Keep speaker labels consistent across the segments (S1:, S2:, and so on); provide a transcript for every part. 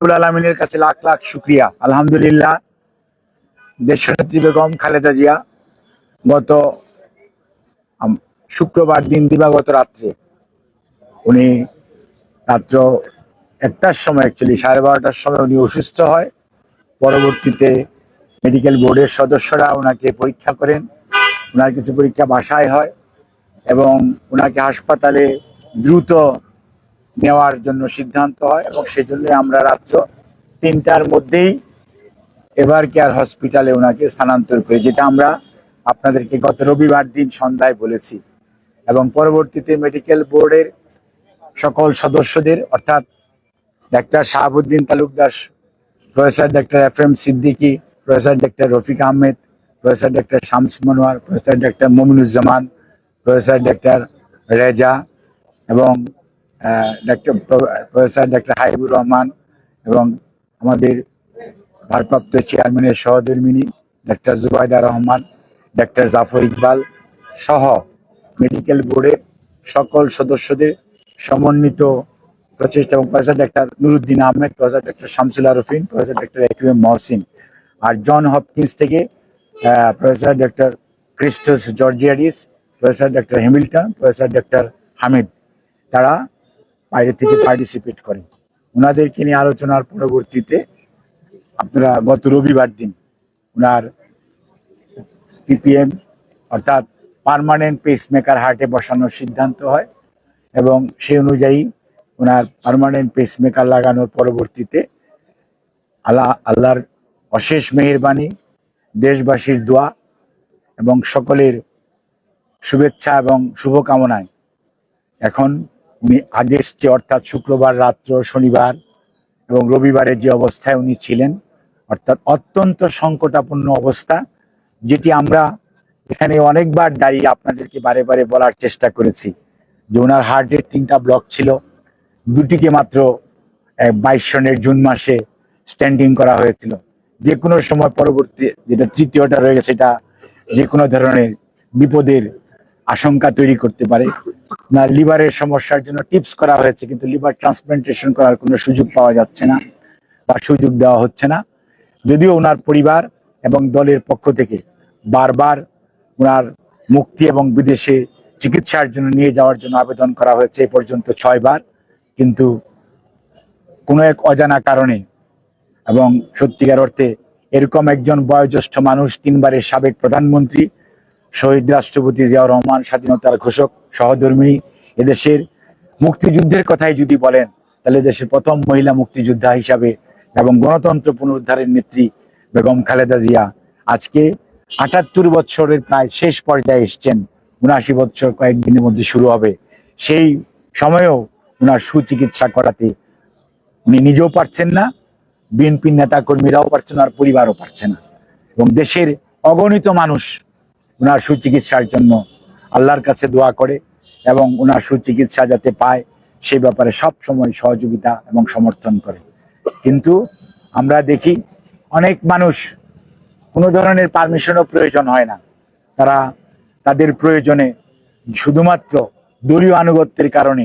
S1: আলমিনের কাছে লাখ লাখ শুক্রিয়া। আলহামদুলিল্লাহ দেশনেত্রী বেগম খালেদা জিয়া, গত শুক্রবার দিন দিবাগত রাত্রে উনি রাত্র একটার সময় অ্যাকচুয়ালি সাড়ে বারোটার সময় উনি অসুস্থ হয়। পরবর্তীতে মেডিকেল বোর্ডের সদস্যরা ওনাকে পরীক্ষা করেন। ওনার কিছু পরীক্ষা বাসায় হয় এবং ওনাকে হাসপাতালে দ্রুত নেওয়ার জন্য সিদ্ধান্ত হয় এবং সেজন্য আমরা রাত্র তিনটার মধ্যেই এভার কেয়ার হসপিটালে ওনাকে স্থানান্তর করি, যেটা আমরা আপনাদেরকে গত রবিবার দিন সন্ধ্যায় বলেছি। এবং পরবর্তীতে মেডিকেল বোর্ডের সকল সদস্যদের, অর্থাৎ doctor Shahabuddin Talukdar, professor doctor F M Siddiqui, professor doctor Rafiq Ahmed, professor doctor Shams Monowar, professor doctor Mominuzzaman, professor doctor Reza এবং doctor professor doctor Haibur Rahman এবং আমাদের ভারপ্রাপ্ত চেয়ারম্যানের সহধর্মিনী ডাক্তার জুবাইদা রহমান ডাক্তার জাফর ইকবাল সহ মেডিকেল বোর্ডের সকল সদস্যদের সমন্বিত প্রচেষ্টা এবং professor doctor Nuruddin Ahmed professor doctor Shamsul Arefin professor doctor AQM Mohsin আর জন হপকিন্স থেকে professor doctor Christos Georgiadis professor doctor Hamilton professor doctor Hamid. তারা বাইরে থেকে পার্টিসিপেট করেন। ওনাদেরকে নিয়ে আলোচনার পরবর্তীতে আপনারা গত রবিবার দিন ওনার পিপিএম অর্থাৎ পার্মানেন্ট পেসমেকার হার্টে বসানোর সিদ্ধান্ত হয় এবং সে অনুযায়ী ওনার পার্মানেন্ট পেসমেকার লাগানোর পরবর্তীতে আল্লাহ, আল্লাহর অশেষ মেহেরবানি, দেশবাসীর দোয়া এবং সকলের শুভেচ্ছা এবং শুভকামনায় এখন উনি চেয়ে অর্থাৎ শুক্রবার রাত্র, শনিবার এবং রবিবারের যে অবস্থায় উনি ছিলেন, অর্থাৎ অত্যন্ত সংকটাপন্ন অবস্থা, যেটি আমরা এখানে অনেকবার দাঁড়িয়ে আপনাদেরকে বারে বারে বলার চেষ্টা করেছি যে ওনার হার্টের তিনটা ব্লক ছিল, দুটিকে মাত্র বাইশ সনের জুন মাসে স্ট্যান্ডিং করা হয়েছিল। যে কোনো সময় পরবর্তী যেটা তৃতীয়টা রয়ে গেছে, সেটা যে কোনো ধরনের বিপদের আশঙ্কা তৈরি করতে পারে। না লিভারের সমস্যার জন্য টিপস করা হয়েছে, কিন্তু লিভার ট্রান্সপ্লান্টেশন করার কোনো সুযোগ পাওয়া যাচ্ছে না বা সুযোগ দেওয়া হচ্ছে না। যদিও ওনার পরিবার এবং দলের পক্ষ থেকে বারবার ওনার মুক্তি এবং বিদেশে চিকিৎসার জন্য নিয়ে যাওয়ার জন্য আবেদন করা হয়েছে এ পর্যন্ত ছয়বার, কিন্তু কোনো এক অজানা কারণে এবং সত্যিকার অর্থে এরকম একজন বয়োজ্যেষ্ঠ মানুষ তিনবারের সাবেক প্রধানমন্ত্রী শহীদ রাষ্ট্রপতি জিয়াউর রহমান স্বাধীনতার ঘোষক সহধর্মিনী এদেশের মুক্তিযুদ্ধের কথাই যদি বলেন, তাহলে দেশের প্রথম মহিলা মুক্তিযোদ্ধা হিসাবে এবং গণতন্ত্র পুনরুদ্ধারের নেত্রী বেগম খালেদা জিয়া আজকে আটাত্তর বছরের প্রায় শেষ পর্যায়ে এসছেন। উনআশি বছর কয়েকদিনের মধ্যে শুরু হবে। সেই সময়েও উনার সুচিকিৎসা করাতে উনি নিজেও পারছেন না, বিএনপির নেতা কর্মীরাও পারছেন না, আর পরিবারও পারছে না। এবং দেশের অগণিত মানুষ ওনার সুচিকিৎসার জন্য আল্লাহর কাছে দোয়া করে এবং ওনার সুচিকিৎসা যাতে পায় সে ব্যাপারে সব সময় সহযোগিতা এবং সমর্থন করে। কিন্তু আমরা দেখি অনেক মানুষ কোনো ধরনের পারমিশনও প্রয়োজন হয় না। তারা তাদের প্রয়োজনে শুধুমাত্র দলীয় আনুগত্যের কারণে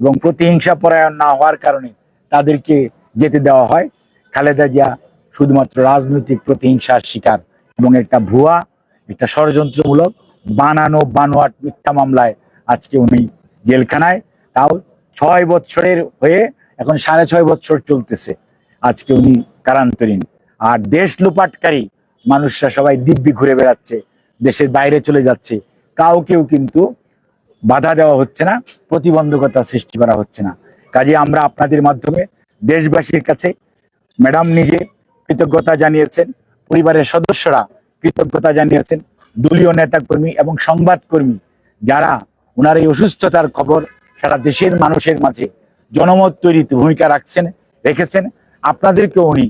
S1: এবং প্রতিহিংসা পরায়ণ না হওয়ার কারণে তাদেরকে যেতে দেওয়া হয়। খালেদা জিয়া শুধুমাত্র রাজনৈতিক প্রতিহিংসার শিকার এবং একটা ভুয়া একটা ষড়যন্ত্রমূলক বানানো বানোয়াট মিথ্যা মামলায় আজকে উনি জেলখানায়। তাও ছয় বছরের হয়ে এখন সাড়ে ছয় বছর চলতেছে আজকে উনি কারান্তরীণ। আর দেশ লুপাটকারী মানুষরা সবাই দিব্যি ঘুরে বেড়াচ্ছে, দেশের বাইরে চলে যাচ্ছে। কাউকেও কিন্তু বাধা দেওয়া হচ্ছে না, প্রতিবন্ধকতা সৃষ্টি করা হচ্ছে না। কাজে আমরা আপনাদের মাধ্যমে দেশবাসীর কাছে ম্যাডাম নিজে কৃতজ্ঞতা জানিয়েছেন, পরিবারের সদস্যরা কৃতজ্ঞতা জানিয়েছেন দলীয় নেতাকর্মী এবং সংবাদকর্মী যারা ওনার এই অসুস্থতার খবর সারা দেশের মানুষের মাঝে জনমত তৈরিতে ভূমিকা রাখছেন, রেখেছেন। আপনাদেরকেও উনি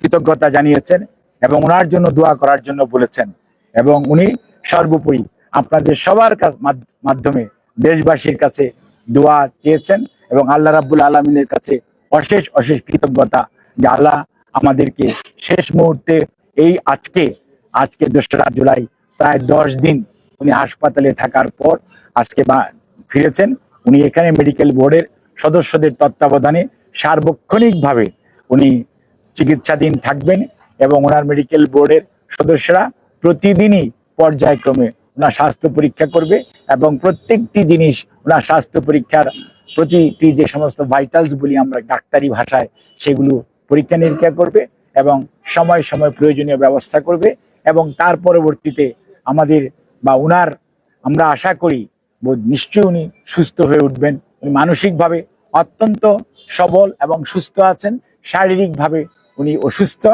S1: কৃতজ্ঞতা জানিয়েছেন এবং ওনার জন্য দোয়া করার জন্য বলেছেন এবং উনি সর্বোপরি আপনাদের সবার মাধ্যমে দেশবাসীর কাছে দোয়া চেয়েছেন এবং আল্লাহ রাব্বুল আলমিনের কাছে অশেষ অশেষ কৃতজ্ঞতা যে আল্লাহ আমাদেরকে শেষ মুহূর্তে এই আজকে আজকে দোসরা জুলাই, প্রায় দশ দিন উনি হাসপাতালে থাকার পর আজকে ফিরেছেন। উনি এখানে মেডিকেল বোর্ডের সদস্যদের তত্ত্বাবধানে সার্বক্ষণিকভাবে উনি চিকিৎসাধীন থাকবেন এবং ওনার মেডিকেল বোর্ডের সদস্যরা প্রতিদিনই পর্যায়ক্রমে ওনার স্বাস্থ্য পরীক্ষা করবে এবং প্রত্যেকটি জিনিস ওনার স্বাস্থ্য পরীক্ষার প্রতিটি যে সমস্ত ভাইটালস বলি আমরা ডাক্তারি ভাষায় সেগুলো পরীক্ষা নিরীক্ষা করবে এবং সময় সময় প্রয়োজনীয় ব্যবস্থা করবে। এবং তার পরবর্তীতে আমাদের বা উনার, আমরা আশা করি নিশ্চয়ই উনি সুস্থ হয়ে উঠবেন। উনি মানসিকভাবে অত্যন্ত সবল এবং সুস্থ আছেন, শারীরিকভাবে উনি অসুস্থ।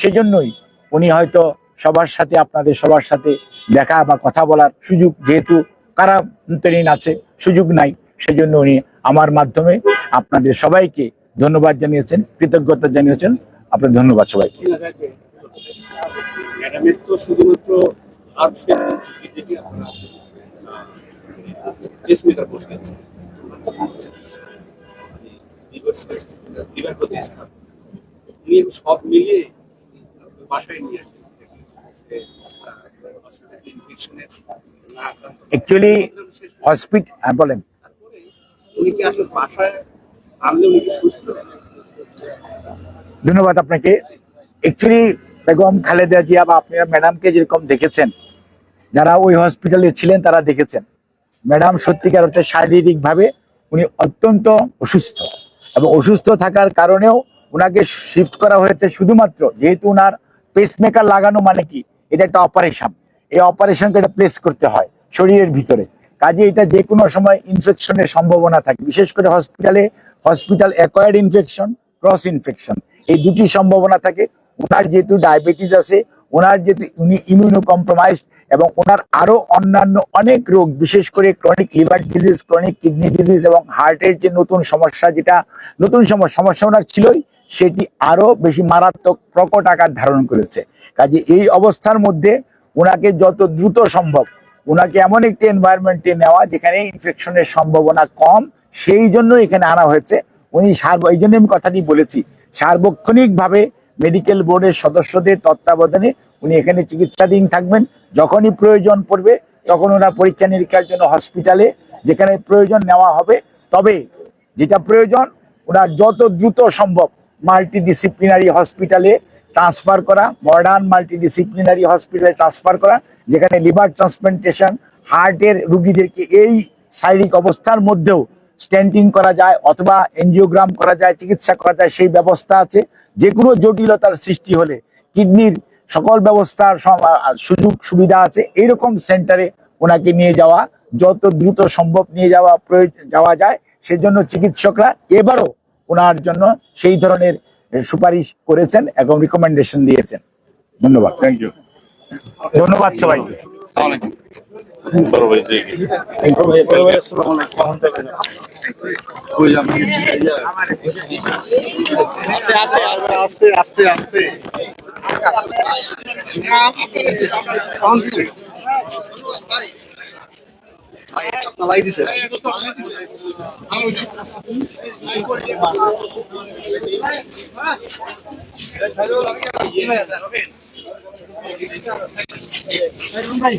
S1: সেজন্যই উনি হয়তো সবার সাথে, আপনাদের সবার সাথে দেখা বা কথা বলার সুযোগ যেহেতু কারান্তরীণ আছে, সুযোগ নাই, সেজন্য উনি আমার মাধ্যমে আপনাদের সবাইকে ধন্যবাদ জানিয়েছেন, কৃতজ্ঞতা জানিয়েছেন। আপনার ধন্যবাদ সবাইকে।
S2: ম্যাডামের তো শুধুমাত্র থেকে আপনারা বসে উনি সব মিলিয়ে বাসায় নিয়ে আসেন।
S1: অ্যাকচুয়ালি হসপিটাল বলেন।
S2: তারপরে উনি কি আসলে বাসায় আনলে উনি কি সুস্থ?
S1: ধন্যবাদ আপনাকে। অ্যাকচুয়ালি বেগম খালেদা জিয়া বা আপনারা ম্যাডামকে যেরকম দেখেছেন, যারা ওই হসপিটালে ছিলেন তারা দেখেছেন। ম্যাডাম সত্যিকার অর্থে শারীরিকভাবে উনি অত্যন্ত অসুস্থ এবং অসুস্থ থাকার কারণেও ওনাকে শিফট করা হয়েছে শুধুমাত্র, যেহেতু ওনার পেসমেকার লাগানো মানে কি? এটা একটা অপারেশন এই অপারেশনকে এটা প্লেস করতে হয় শরীরের ভিতরে। কাজে এটা যে কোনো সময় ইনফেকশনের সম্ভাবনা থাকে। বিশেষ করে হসপিটালে hospital acquired infection cross infection এই দুটি সম্ভাবনা থাকে। ওনার যেহেতু ডায়াবেটিস আছে, ওনার যেহেতু উনি ইমিউনো কম্প্রোমাইজ এবং ওনার আরও অন্যান্য অনেক রোগ, বিশেষ করে chronic liver disease chronic kidney disease এবং হার্টের যে নতুন সমস্যা যেটা, নতুন সমস্যা ওনার ছিলই, সেটি আরও বেশি মারাত্মক প্রকট আকার ধারণ করেছে। কাজে এই অবস্থার মধ্যে ওনাকে যত দ্রুত সম্ভব, ওনাকে এমন একটি এনভায়রনমেন্টে নেওয়া যেখানে ইনফেকশনের সম্ভাবনা কম, সেই জন্য এখানে আনা হয়েছে। উনি সার্ব এই জন্য আমি কথাটি বলেছি, সার্বক্ষণিকভাবে মেডিকেল বোর্ডের সদস্যদের তত্ত্বাবধানে উনি এখানে চিকিৎসাধীন থাকবেন। যখনই প্রয়োজন পড়বে, তখন ওনার পরীক্ষা নিরীক্ষার জন্য হসপিটালে যেখানে প্রয়োজন নেওয়া হবে। তবে যেটা প্রয়োজন ওনার যত দ্রুত সম্ভব মাল্টিডিসিপ্লিনারি হসপিটালে ট্রান্সফার করা মডার্ন মাল্টিডিসিপ্লিনারি হসপিটালে ট্রান্সফার করা, যেখানে লিভার ট্রান্সপ্লান্টেশন হার্টের রুগীদেরকে এই শারীরিক অবস্থার মধ্যেও স্ট্যান্ডিং করা যায় অথবা এনজিওগ্রাম করা যায় চিকিৎসা করা যায় সেই ব্যবস্থা আছে। যে কোনো জটিলতার সৃষ্টি হলে কিডনির সকল ব্যবস্থার সুযোগ সুবিধা আছে। এইরকম সেন্টারে ওনাকে নিয়ে যাওয়া যত দ্রুত সম্ভব নিয়ে যাওয়া প্রয়োজন যাওয়া যায় সেজন্য চিকিৎসকরা এবারও ওনার জন্য সেই ধরনের সুপারিশ করেছেন এবং রিকমেন্ডেশন দিয়েছেন। ধন্যবাদ।
S3: থ্যাংক ইউ
S1: ধন্যবাদ সবাইকে।
S3: বড় ভাই জি
S2: আস্তে আস্তে আস্তে লাই দিছে আপনি